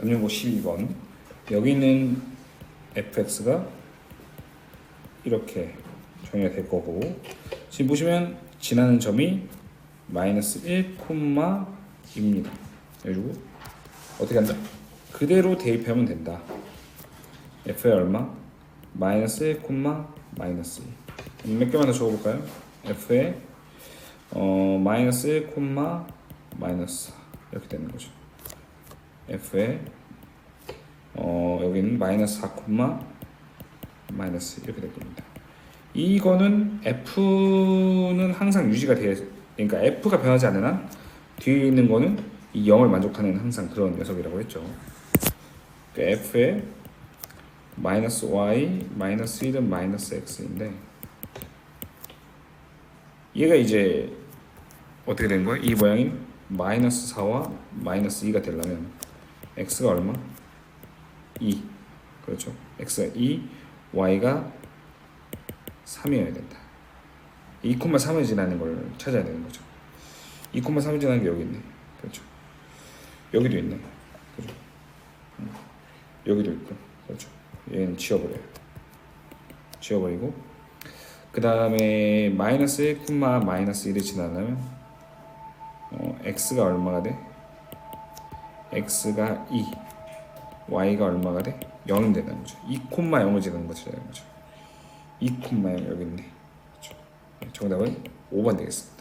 남녀고 12번 여기 있는 fx가 이렇게 정의가 될 거고 지금 보시면 지나는 점이 마이너스 1,2입니다. 그리고 어떻게 한다? 그대로 대입하면 된다. f의 얼마? 마이너스 1, 마이너스 2. 몇 개만 더 적어볼까요? f의 어, 마이너스 1, 마이너스 4 이렇게 되는 거죠. F의 어, 여기는 마이너스 4, 마이너스 이렇게 될 겁니다. 이거는 f는 항상 유지가 돼 그러니까 f가 변하지 않는 한 뒤에 있는 거는 이 0을 만족하는 항상 그런 녀석이라고 했죠. 그러니까 f의 마이너스 y 마이너스 1은 마이너스 x인데 얘가 이제 어떻게 된 거예요? 이 모양이 마이너스 4와 마이너스 2가 되려면 x가 얼마? 2 그렇죠? x가 2 y가 3이어야 된다. 2,3을 지나는 걸 찾아야 되는 거죠. 2,3을 지나는 게 여기 있네. 그렇죠? 여기도 있네. 그렇죠? 음. 여기도 있고. 그렇죠? 얘는 지워버려요. 지워버리고. 그 다음에 마이너스 1, 마이너스 1을 지나려면 어, x가 얼마가 돼? X가 2 y가 얼마가 돼? 0이 되는 거죠 2,0을 지나는 거죠 2,0 여기 있네 그렇죠. 정답은 5번 되겠습니다